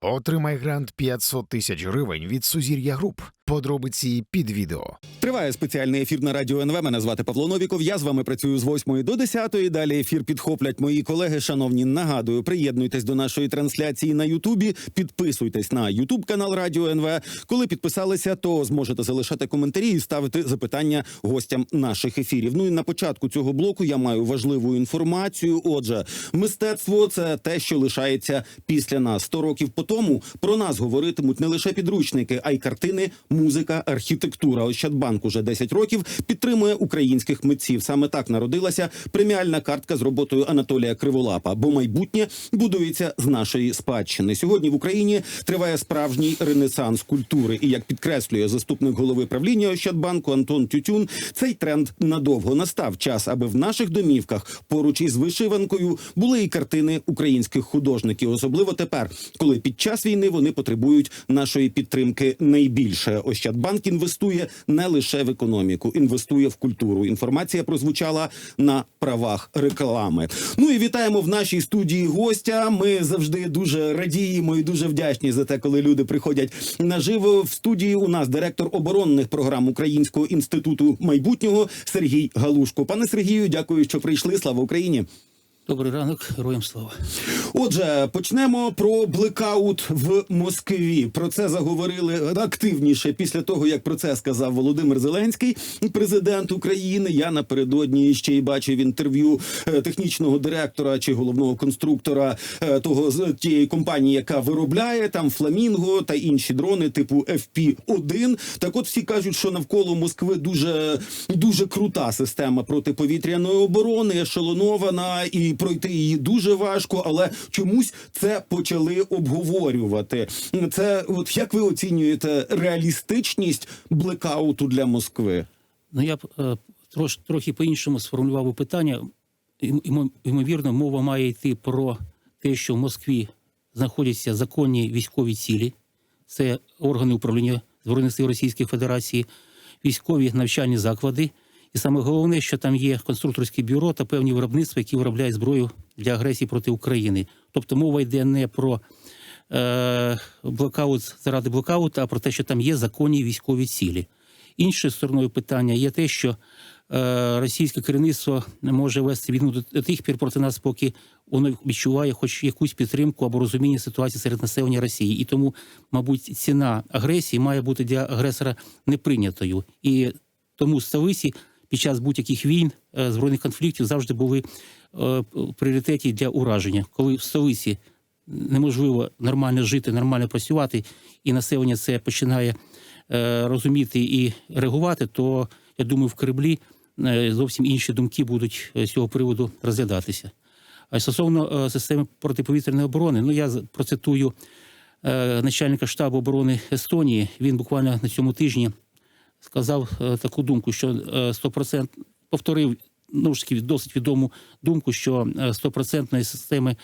Отримай грант 500 тисяч гривень від Сузір'я Груп. Подробиці під відео. Триває спеціальний ефір на радіо НВ. Мене звати Павло Новіков. Я з вами працюю з 8 до 10. Далі ефір підхоплять мої колеги. Шановні, нагадую, приєднуйтесь до нашої трансляції на Ютубі. Підписуйтесь на Ютуб канал Радіо НВ. Коли підписалися, то зможете залишати коментарі і ставити запитання гостям наших ефірів. Ну і на початку цього блоку я маю важливу інформацію. Отже, мистецтво це те, що лишається після нас. Сто років по тому про нас говоритимуть не лише підручники, а й картини, музика, архітектура. Ощадбанк уже 10 років підтримує українських митців. Саме так народилася преміальна картка з роботою Анатолія Криволапа. Бо майбутнє будується з нашої спадщини. Сьогодні в Україні триває справжній ренесанс культури. І як підкреслює заступник голови правління Ощадбанку Антон Тютюн, цей тренд надовго настав час, аби в наших домівках поруч із вишиванкою були і картини українських художників, особливо тепер, коли під час війни вони потребують нашої підтримки найбільше. Ощадбанк інвестує не лише в економіку, інвестує в культуру. Інформація прозвучала на правах реклами. Ну і вітаємо в нашій студії гостя. Ми завжди дуже радіємо і дуже вдячні за те, коли люди приходять наживо. В студії у нас директор оборонних програм Українського інституту майбутнього Сергій Галушко. Пане Сергію, дякую, що прийшли. Слава Україні. Добрий ранок, героям слава. Отже, почнемо про блекаут в Москві. Про це заговорили активніше після того, як про це сказав Володимир Зеленський, президент України. Я напередодні ще й бачив інтерв'ю е, технічного директора чи головного конструктора е, того з тієї компанії, яка виробляє там фламінго та інші дрони, типу FP-1. Так, от всі кажуть, що навколо Москви дуже дуже крута система протиповітряної оборони, ешелонована, і пройти її дуже важко, але чомусь це почали обговорювати. Це от як ви оцінюєте реалістичність блекауту для Москви? Ну я б е, трош, трохи по-іншому сформулював би питання. Ймовірно, мова має йти про те, що в Москві знаходяться законні військові цілі, це органи управління Збройних сил Російської Федерації, військові навчальні заклади. І саме головне, що там є конструкторське бюро та певні виробництва, які виробляють зброю для агресії проти України. Тобто мова йде не про е, блокаут заради блокауту, а про те, що там є законні військові цілі. Іншою стороною питання є те, що е, російське керівництво може вести війну до, тих пір проти нас, поки воно відчуває хоч якусь підтримку або розуміння ситуації серед населення Росії. І тому, мабуть, ціна агресії має бути для агресора неприйнятою. І тому в столиці під час будь-яких війн, е, збройних конфліктів завжди були е, в пріоритеті для ураження. Коли в столиці неможливо нормально жити, нормально працювати, і населення це починає е, розуміти і реагувати, то я думаю, в Кремлі е, зовсім інші думки будуть е, з цього приводу розглядатися. А стосовно е, системи протиповітряної оборони, ну я процитую е, начальника штабу оборони Естонії. Він буквально на цьому тижні сказав е, таку думку, що е, 100% повторив ну досить відому думку, що е, стопроцентної системи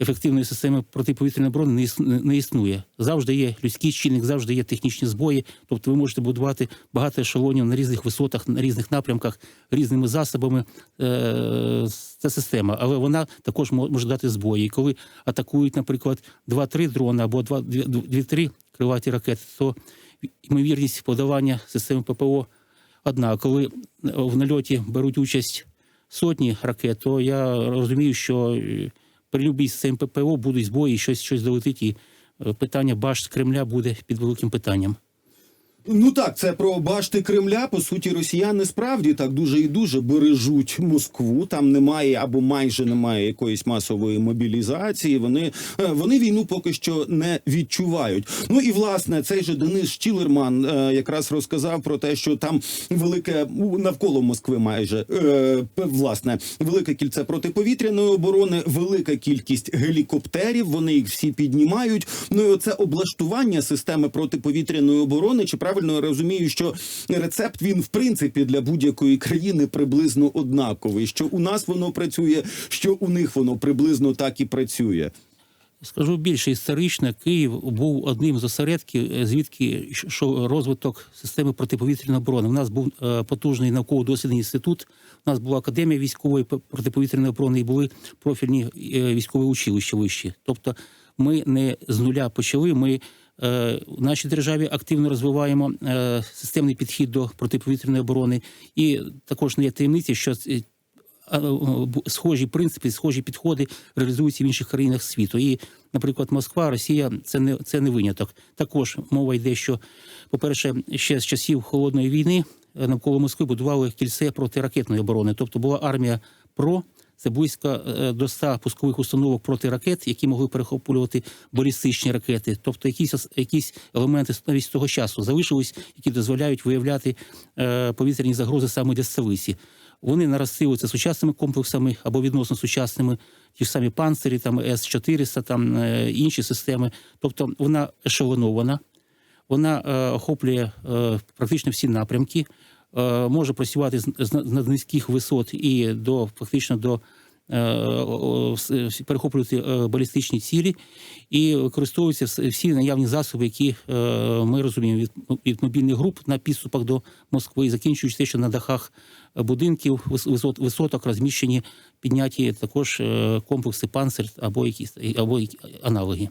ефективної системи протиповітряної оборони не існує. Завжди є людський чинник, завжди є технічні збої. Тобто ви можете будувати багато ешелонів на різних висотах, на різних напрямках, різними засобами. Е, Це система, але вона також може дати збої. І коли атакують, наприклад, 2-3 дрони або 2-3 криваті ракети, то ймовірність подавання системи ППО одна. Коли в нальоті беруть участь сотні ракет, то я розумію, що е, при любій системі ППО будуть збої, щось щось долетить, і е, питання башт Кремля буде під великим питанням. Ну так, це про башти Кремля. По суті, росіяни справді так дуже і дуже бережуть Москву. Там немає або майже немає якоїсь масової мобілізації. Вони, е, вони війну поки що не відчувають. Ну і власне цей же Денис Штілерман е, якраз розказав про те, що там велике навколо Москви майже е, власне велике кільце протиповітряної оборони, велика кількість гелікоптерів. Вони їх всі піднімають. Ну і оце облаштування системи протиповітряної оборони. Чи правильно розумію, що рецепт він в принципі для будь-якої країни приблизно однаковий? Що у нас воно працює, що у них воно приблизно так і працює. Скажу більше, історично Київ був одним з осередків, е, звідки що розвиток системи протиповітряної оборони. У нас був е, потужний науково-дослідний інститут, у нас була академія військової протиповітряної оборони і були профільні е, військові училища вищі. Тобто ми не з нуля почали. Ми в нашій державі активно розвиваємо е, системний підхід до протиповітряної оборони. І також не є таємниці, що е, е, схожі принципи, схожі підходи реалізуються в інших країнах світу. І, наприклад, Москва, Росія це не це не виняток. Також мова йде, що, по-перше, ще з часів холодної війни е, навколо Москви будували кільце протиракетної оборони. Тобто була армія ПРО. Це близько е, до 100 пускових установок проти ракет, які могли перехоплювати балістичні ракети. Тобто якісь якісь елементи навіть з того часу залишились, які дозволяють виявляти е, повітряні загрози саме для столиці. Вони наростилися сучасними комплексами або відносно сучасними, ті ж самі панцирі, там С-400, там е, інші системи. Тобто вона ешелонована, вона охоплює практично всі напрямки, може працювати з, наднизьких висот і до фактично до е, перехоплювати е, балістичні цілі і використовуються всі наявні засоби, які е, ми розуміємо від, від мобільних груп на підступах до Москви, закінчуючи те, що на дахах будинків вис- висот, висоток розміщені підняті також е, комплекси панцир або якісь або аналоги.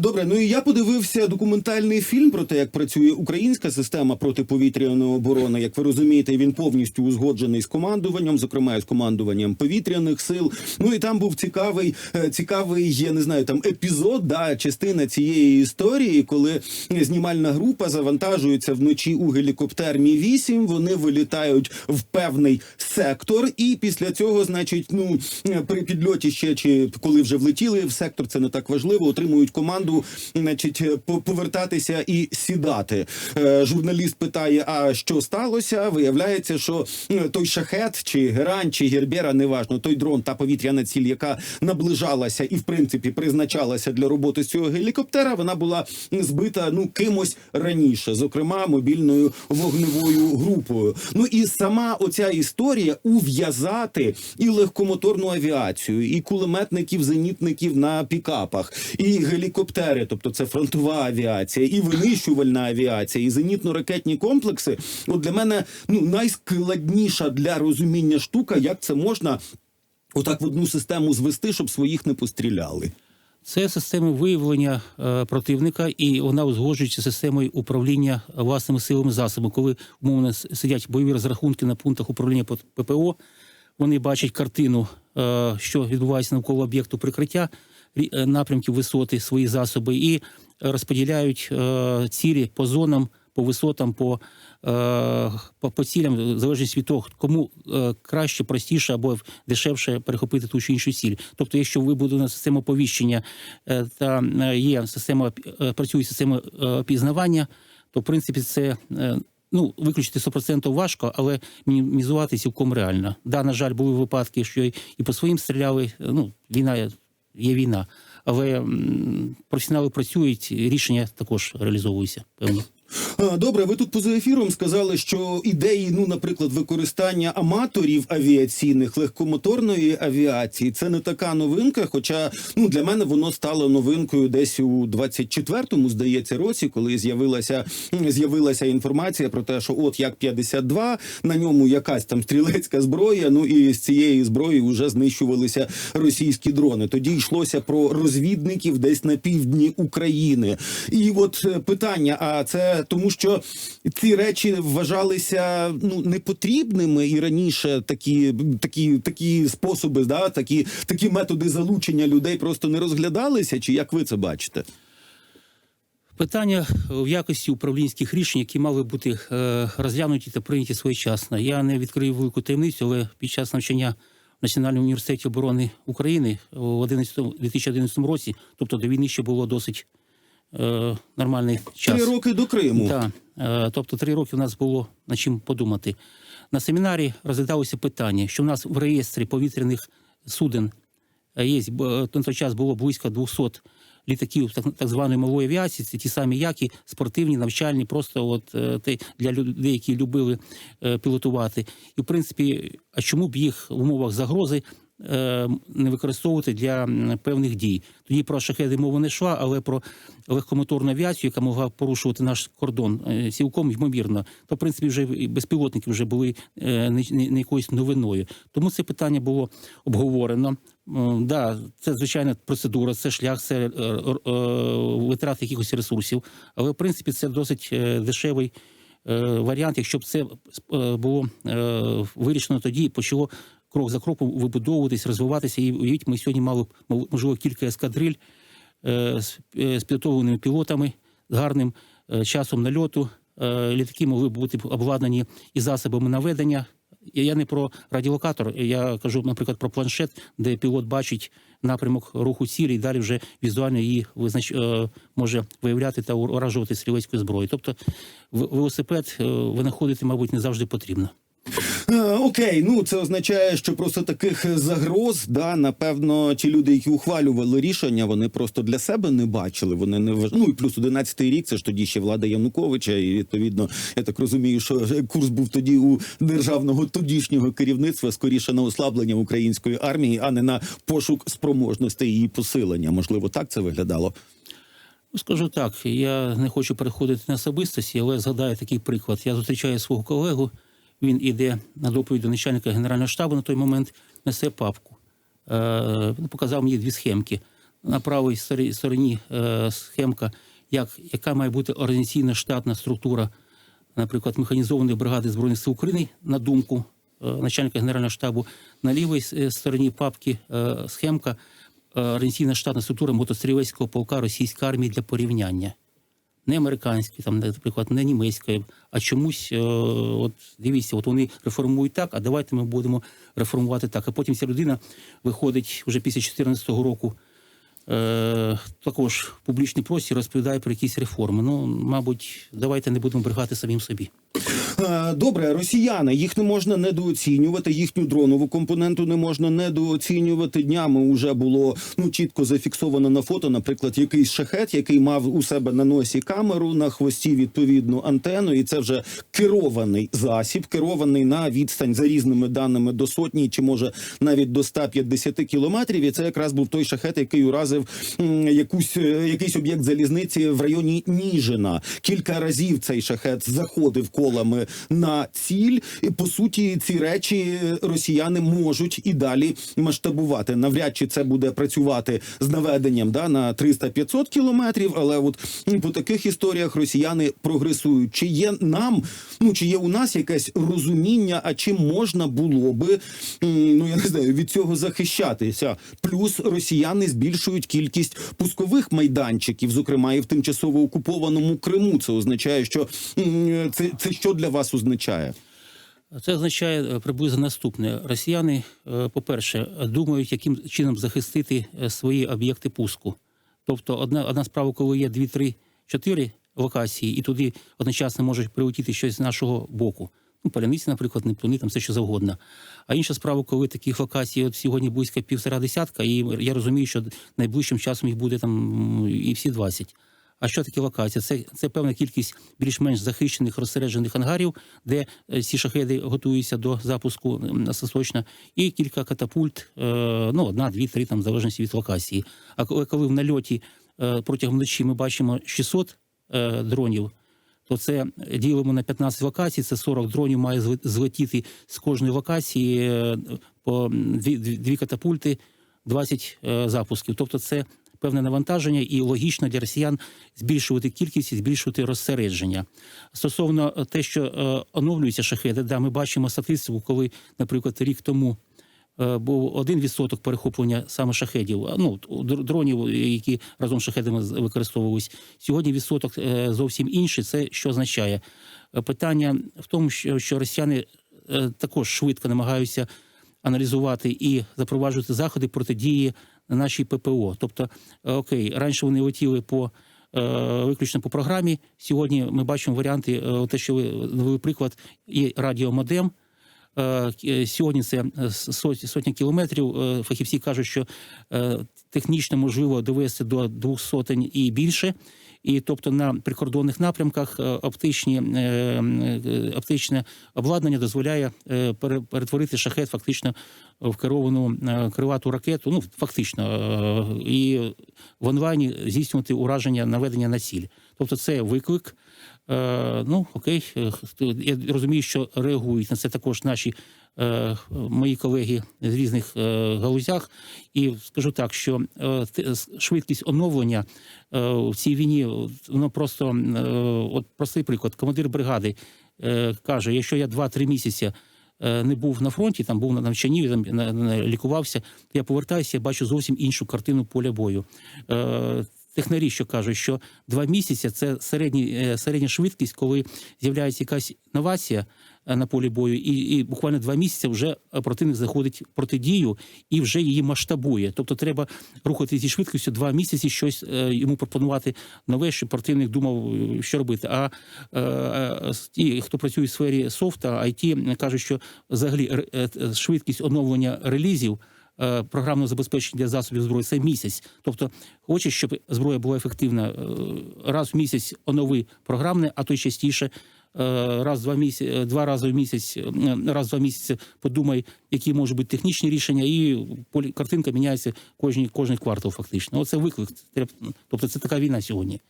Добре, ну і я подивився документальний фільм про те, як працює українська система протиповітряної оборони. Як ви розумієте, він повністю узгоджений з командуванням, зокрема з командуванням повітряних сил. Ну і там був цікавий, е, цікавий, я не знаю, там епізод, да, частина цієї історії, коли знімальна група завантажується вночі у гелікоптер Мі 8 Вони вилітають в певний сектор, і після цього, значить, ну при підльоті ще чи коли вже влетіли в сектор, це не так важливо. Отримують команду, значить, по- повертатися і сідати. Е, журналіст питає: а що сталося? Виявляється, що е, той шахет, чи герань, чи гербера, неважно, той дрон та повітряна ціль, яка наближалася і в принципі призначалася для роботи з цього гелікоптера, вона була збита ну кимось раніше, зокрема мобільною вогневою групою. Ну і сама оця історія ув'язати і легкомоторну авіацію, і кулеметників, зенітників на пікапах, і гелікоптери, тобто це фронтова авіація, і винищувальна авіація, і зенітно-ракетні комплекси. От для мене ну найскладніша для розуміння штука, як це можна отак в одну систему звести, щоб своїх не постріляли. Це система виявлення е, противника, і вона узгоджується системою управління власними силами засобами. Коли умовно сидять бойові розрахунки на пунктах управління по- ППО, вони бачать картину, е, що відбувається навколо об'єкту прикриття, напрямків висоти, свої засоби, і розподіляють е, цілі по зонам, по висотам, по, е, по, по цілям, в залежності від того, кому е, краще, простіше або дешевше перехопити ту чи іншу ціль. Тобто, якщо вибудована система оповіщення е, та е, є система е, працює система е, опізнавання, то в принципі це. е, Ну, виключити 100% важко, але мінімізувати цілком реально. Да, на жаль, були випадки, що і по своїм стріляли. Ну, війна є- війна, але професіонали працюють, рішення також реалізовуються певні. Добре, ви тут поза ефіром сказали, що ідеї, ну, наприклад, використання аматорів авіаційних легкомоторної авіації це не така новинка. Хоча ну для мене воно стало новинкою десь у 24-му, здається, році, коли з'явилася з'явилася інформація про те, що от як 52, на ньому якась там стрілецька зброя. Ну і з цієї зброї вже знищувалися російські дрони. Тоді йшлося про розвідників десь на півдні України. І от е, питання: а це тому, що ці речі вважалися ну непотрібними і раніше такі, такі, такі способи, да, такі, такі методи залучення людей просто не розглядалися. Чи як ви це бачите? Питання в якості управлінських рішень, які мали бути е, розглянуті та прийняті своєчасно. Я не відкрию велику таємницю, але під час навчання в Національному університеті оборони України в 11, 2011 році, тобто до війни ще було досить е, нормальний час. Три роки до Криму. Так, е, тобто три роки у нас було над чим подумати. На семінарі розглядалося питання, що в нас в реєстрі повітряних суден е, є на той час було близько 200 літаків так, так званої малої авіації, це ті самі які спортивні, навчальні, просто от те для людей, які любили пілотувати. І в принципі, а чому б їх в умовах загрози не використовувати для певних дій. Тоді про шахеди мова не йшла, але про легкомоторну авіацію, яка могла порушувати наш кордон, е, цілком ймовірно. То, в принципі, вже безпілотники вже були е, не, якоюсь новиною. Тому це питання було обговорено. Е, Да, це звичайна процедура, це шлях, це е, е, витрат якихось ресурсів. Але в принципі це досить е, дешевий е, варіант. Якщо б це е, було е, вирішено тоді, почало крок за кроком вибудовуватись, розвиватися. І уявіть, ми сьогодні мали б, можливо кілька ескадриль е, з, е, з підготовленими пілотами, з гарним е, часом нальоту. Літаки могли б бути обладнані і засобами наведення. Я не про радіолокатор, я кажу, наприклад, про планшет, де пілот бачить напрямок руху цілі і далі вже візуально її визнач... може виявляти та уражувати стрілецькою зброєю. Тобто велосипед винаходити, мабуть, не завжди потрібно. Е, Окей, ну це означає, що просто таких загроз, да, напевно, ті люди, які ухвалювали рішення, вони просто для себе не бачили. Вони не вваж... Ну і плюс 11-й рік, це ж тоді ще влада Януковича, і відповідно, я так розумію, що курс був тоді у державного тодішнього керівництва скоріше на ослаблення української армії, а не на пошук спроможностей її посилення. Можливо, так це виглядало. Ну, Скажу так, я не хочу переходити на особистості, але згадаю такий приклад. Я зустрічаю свого колегу. Він іде на доповідь до начальника генерального штабу на той момент, несе папку. Е, Він показав мені дві схемки. На правій стороні- е, схемка, як, яка має бути організаційна штатна структура, наприклад, механізованої бригади Збройних сил України, на думку е, начальника генерального штабу. На лівій стороні папки схемка організаційна штатна структура мотострілецького полка російської армії для порівняння. Не американські, там, наприклад, не німецької, а чомусь, е, от дивіться, от вони реформують так, а давайте ми будемо реформувати так. А потім ця людина виходить вже після 2014 року. Е, також публічний простір розповідає про якісь реформи. Ну, мабуть, давайте не будемо брехати самим собі. Е, Добре, росіяни їх не можна недооцінювати. Їхню дронову компоненту не можна недооцінювати. Днями вже було ну чітко зафіксовано на фото. Наприклад, якийсь шахет, який мав у себе на носі камеру, на хвості відповідну антенну, і це вже керований засіб, керований на відстань за різними даними до сотні, чи може навіть до 150 кілометрів. І це якраз був той шахет, який уразив якусь е, якийсь об'єкт залізниці в районі Ніжина. Кілька разів цей шахет заходив колами на ціль. І по суті, ці речі росіяни можуть і далі масштабувати. Навряд чи це буде працювати з наведенням да на 300-500 кілометрів. Але от по таких історіях росіяни прогресують. Чи є нам, ну чи є у нас якесь розуміння, а чим можна було би ну я не знаю від цього захищатися? Плюс росіяни збільшують кількість пускових майданчиків, зокрема і в тимчасово окупованому Криму. Це означає, що це, це що для вас означає? Це означає е, приблизно наступне. Росіяни, е, по-перше, думають, яким чином захистити е, свої об'єкти пуску. Тобто, одна, одна справа, коли є 2, 3, 4 локації, і туди одночасно може прилетіти щось з нашого боку. Ну, поляниці, наприклад, Нептуни, там все що завгодно. А інша справа, коли таких локацій от сьогодні близько півтора десятка, і я розумію, що найближчим часом їх буде там і всі 20. А що таке локація? Це, це певна кількість більш-менш захищених розсереджених ангарів, де е, ці шахеди готуються до запуску м, остаточно, і кілька катапульт, е, ну, одна, дві, три, там, в залежності від локації. А коли, в нальоті е, протягом ночі ми бачимо 600 е, дронів, то це ділимо на 15 локацій, це 40 дронів має зле- злетіти з кожної локації по дві, дві, катапульти, 20 е, запусків. Тобто це певне навантаження і логічно для росіян збільшувати кількість і збільшувати розсередження. Стосовно е, те, що е, оновлюються шахеди, да, ми бачимо статистику, коли, наприклад, рік тому е, був один відсоток перехоплення саме шахедів, ну др- дронів, які разом з шахедами використовувались. Сьогодні відсоток зовсім інший. Це що означає? Питання в тому, що, росіяни також швидко намагаються аналізувати і запроваджувати заходи протидії нашій ППО. Тобто, е, окей, раніше вони летіли по. е, Виключно по програмі. Сьогодні ми бачимо варіанти, е, те, що ви навели приклад, і радіомодем, Сьогодні це сот- сотня кілометрів. Фахівці кажуть, що технічно можливо довести до двох сотень і більше. І тобто на прикордонних напрямках оптичні, оптичне обладнання дозволяє перетворити шахет фактично в керовану е, крилату ракету, ну фактично, е, і в онлайні здійснювати ураження наведення на ціль. Тобто це виклик. Е, Ну окей, я розумію, що реагують на це також наші мої колеги з різних галузях. І скажу так, що швидкість оновлення в цій війні, воно просто от простий приклад. Командир бригади каже: якщо я 2-3 місяці не був на фронті, там був на навчанні, там лікувався, я повертаюся, я бачу зовсім іншу картину поля бою. Е, Технарі, що кажуть, що два місяці це середні, е, середня швидкість, коли з'являється якась новація е, на полі бою, і, і буквально два місяці вже е, противник заходить протидію і вже її масштабує. Тобто треба рухати зі швидкістю два місяці, щось е, йому пропонувати нове, щоб противник думав, е, що робити. А е, е, ті, хто працює в сфері софта, IT, кажуть, що взагалі е, е, швидкість оновлення релізів. е, Програмного забезпечення для засобів зброї це місяць. Тобто, хочеш, щоб зброя була ефективна, е, раз в місяць онови програмне, а то й частіше. Е, Раз два місяці, два рази в місяць, е, раз два місяці подумай, які можуть бути технічні рішення, і картинка міняється кожні кожний квартал. Фактично, оце виклик. Тобто, це така війна сьогодні.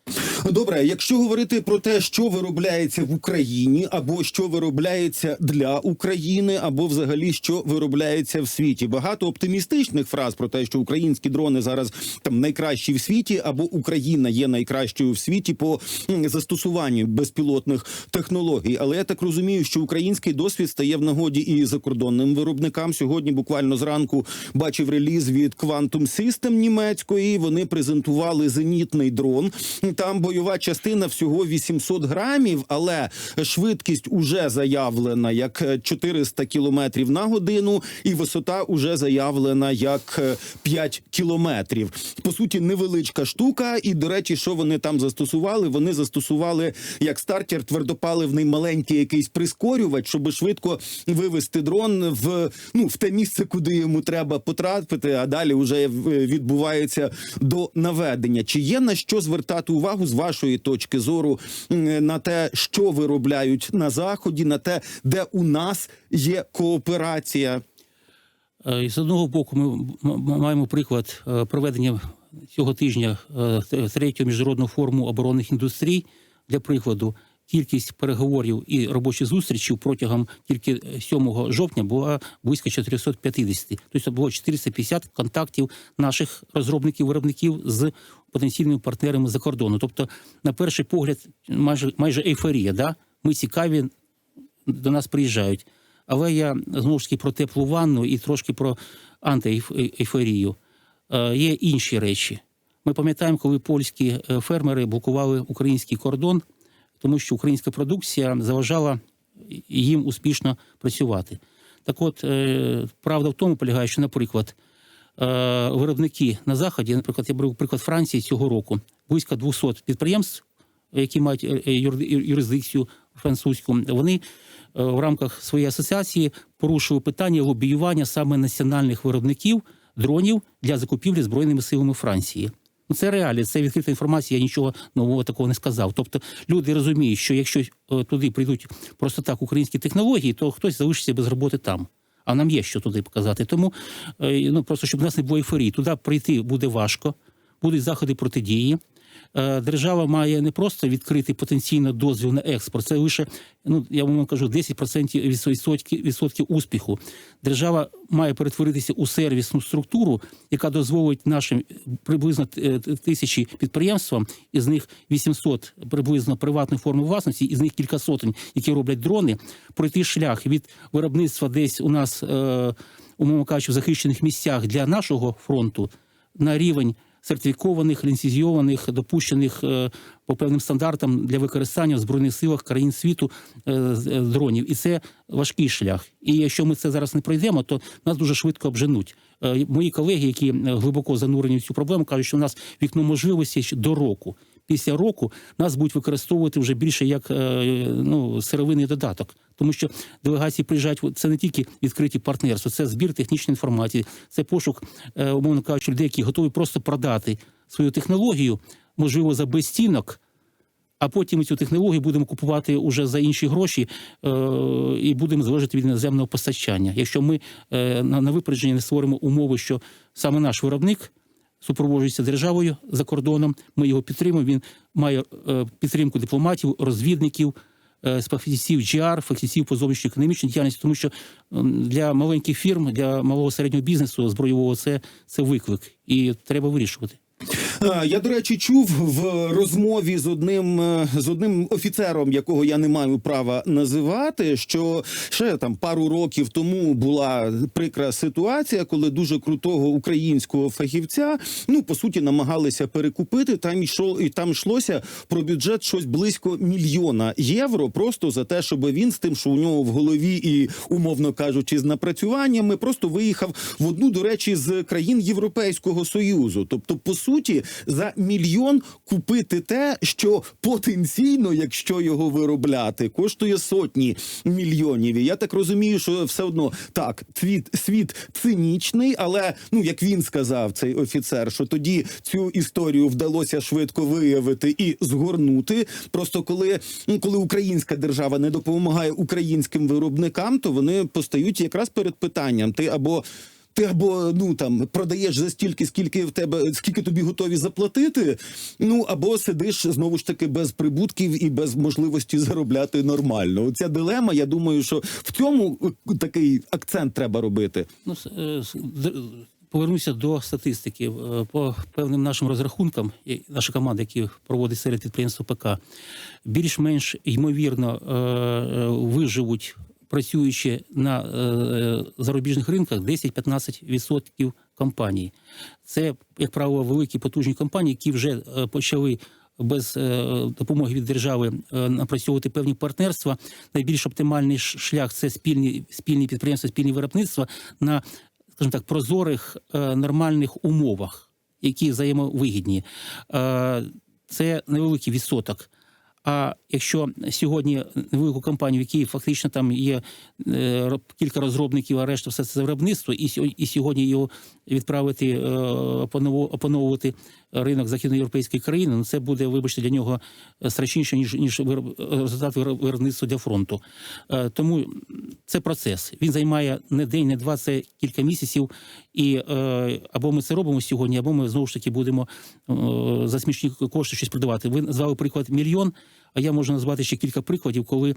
Добре, якщо говорити про те, що виробляється в Україні, або що виробляється для України, або взагалі що виробляється в світі, багато оптимістичних фраз про те, що українські дрони зараз там найкращі в світі, або Україна є найкращою в світі по застосуванню безпілотних технологій. Але я так розумію, що український досвід стає в нагоді і закордонним виробникам. Сьогодні буквально зранку бачив реліз від Quantum System німецької. Вони презентували зенітний дрон. Там бойова частина всього 800 грамів, але швидкість уже заявлена як е, 400 кілометрів на годину, і висота уже заявлена як е, 5 кілометрів. По суті, невеличка штука. І до речі, що вони там застосували? Вони застосували як стартер твердопаливний маленький якийсь прискорювач, щоб швидко вивести дрон в ну в те місце, куди йому треба потрапити. А далі вже е, відбувається до наведення. Чи є на що звертати увагу з вашої точки зору на те, що виробляють на заході, на те, де у нас є кооперація? Е, і З одного боку, ми маємо приклад е, проведення цього тижня е, третього міжнародного форуму оборонних індустрій. Для прикладу, кількість переговорів і робочих зустрічей протягом тільки 7 жовтня була близько 450. Тобто було 450 контактів наших розробників, виробників з потенційними партнерами за кордону. Тобто, на перший погляд, майже майже ейфорія. Да? Ми цікаві, до нас приїжджають. Але я знову ж таки про теплу ванну і трошки про антиейфорію. Е, Є інші речі. Ми пам'ятаємо, коли польські е, фермери блокували український кордон, тому що українська продукція заважала їм успішно працювати. Так от, е, правда в тому полягає, що, наприклад, е, виробники на Заході, наприклад, я беру приклад Франції цього року, близько 200 підприємств, які мають е, юрисдикцію французьку, вони в рамках своєї асоціації порушили питання лобіювання саме національних виробників дронів для закупівлі збройними силами Франції. Ну, це реалі, це відкрита інформація, я нічого нового такого не сказав. Тобто люди розуміють, що якщо е, туди прийдуть просто так українські технології, то хтось залишиться без роботи там. А нам є що туди показати. Тому е, ну просто щоб у нас не було ейфорії, туди прийти буде важко, будуть заходи протидії. Е, Держава має не просто відкрити потенційно дозвіл на експорт, це лише ну я вам кажу 10% відсотків, відсотків успіху. Держава має перетворитися у сервісну структуру, яка дозволить нашим приблизно е, тисячі підприємствам, із них 800 приблизно приватної форми власності, із них кілька сотень, які роблять дрони, пройти шлях від виробництва десь у нас, е, умовно кажучи, в захищених місцях для нашого фронту на рівень сертифікованих, ліцензійованих, допущених е, по певним стандартам для використання в збройних силах країн світу е, е, дронів. І це важкий шлях. І якщо ми це зараз не пройдемо, то нас дуже швидко обженуть. Мої колеги, які глибоко занурені в цю проблему, кажуть, що у нас вікно можливості до року. Після року нас будуть використовувати вже більше як е, ну, сировинний додаток, тому що делегації приїжджають це не тільки відкриті партнерства, це збір технічної інформації, це пошук, е, умовно кажучи, людей, які готові просто продати свою технологію, можливо, за безцінок, а потім цю технологію будемо купувати уже за інші гроші е, і будемо залежати від іноземного постачання. Якщо ми е, на, на випередження не створимо умови, що саме наш виробник супроводжується державою за кордоном, ми його підтримуємо. Він має е, підтримку дипломатів, розвідників. е, фахівців GR, фахівців по зовнішньої економічній діяльності, тому що для маленьких фірм, для малого середнього бізнесу збройового це, це виклик, і треба вирішувати. А, Я, до речі, чув в розмові з одним е, з одним офіцером, якого я не маю права називати, що ще там пару років тому була прикра ситуація, коли дуже крутого українського фахівця, ну по суті, намагалися перекупити. Там йшло і там йшлося про бюджет щось близько мільйона євро, просто за те, щоб він з тим, що у нього в голові, і умовно кажучи, з напрацюваннями, просто виїхав в одну, до речі, з країн Європейського союзу. Тобто, по суті, за мільйон купити те, що потенційно, якщо його виробляти, коштує сотні мільйонів. Я так розумію, що все одно так, світ світ цинічний, але ну як він сказав, цей офіцер, що тоді цю історію вдалося швидко виявити і згорнути. Просто коли, ну, коли українська держава не допомагає українським виробникам, то вони постають якраз перед питанням: ти або ти або ну там продаєш за стільки, скільки в тебе, скільки тобі готові заплатити. Ну або сидиш знову ж таки без прибутків і без можливості заробляти нормально. Оця дилема. Я думаю, що в цьому е, такий акцент треба робити. Ну, е, повернуся до статистики. Е, По певним нашим розрахункам, наша команда, які проводить серед підприємств ПК, більш-менш ймовірно виживуть, працюючи на е, зарубіжних ринках, 10-15% компаній. Це, як правило, великі потужні компанії, які вже е, почали. Без е, допомоги від держави е, напрацьовувати певні партнерства. Найбільш оптимальний шлях це спільні спільні підприємства, спільні виробництва на скажімо так, прозорих нормальних умовах, які взаємовигідні. Це невеликий відсоток. А якщо сьогодні велику компанію, в якій фактично там є е, кілька розробників, а решта все це виробництво, і, і сьогодні його відправити е, опановувати ринок західноєвропейської країни, ну це буде, вибачте, для нього е, страшніше, ніж ніж вироб- результат виробництва для фронту. Е, Тому це процес. Він займає не день, не два, це кілька місяців. І е, або ми це робимо сьогодні, або ми знову ж таки будемо е, за смішні кошти щось продавати. Ви назвали приклад мільйон. А я можу назвати ще кілька прикладів, коли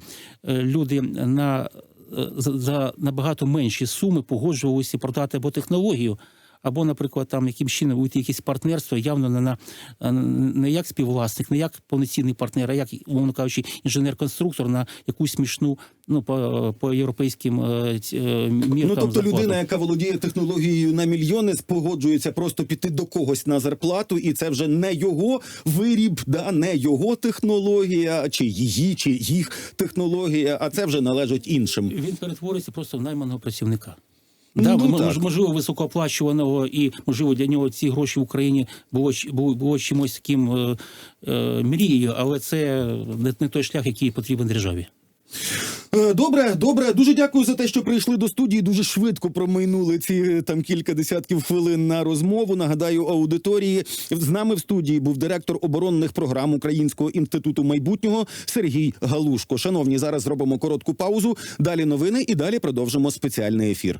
е, люди на е, за набагато менші суми погоджувалися продати або технологію, або, наприклад, там яким чином вийти якесь партнерство, явно не на не як співвласник, не як повноцінний партнер, а як, умовно кажучи, інженер-конструктор на якусь смішну, ну по, по європейським е, е, міркам. Ну тобто зарплату. людина, яка володіє технологією на мільйони, спогоджується просто піти до когось на зарплату, і це вже не його виріб, да не його технологія, чи її, чи їх технологія, а це вже належить іншим. Він перетворюється просто в найманого працівника. Ну, Да, ну, мож- так. можливо, високооплачуваного, і можливо для нього ці гроші в Україні було було, було чимось таким е, е, мрією, але це не, не той шлях, який потрібен державі. Е, Добре, добре. Дуже дякую за те, що прийшли до студії. Дуже швидко промайнули ці там кілька десятків хвилин на розмову. Нагадаю, аудиторії з нами в студії був директор оборонних програм Українського інституту майбутнього Сергій Галушко. Шановні, зараз зробимо коротку паузу. Далі новини і далі продовжимо спеціальний ефір.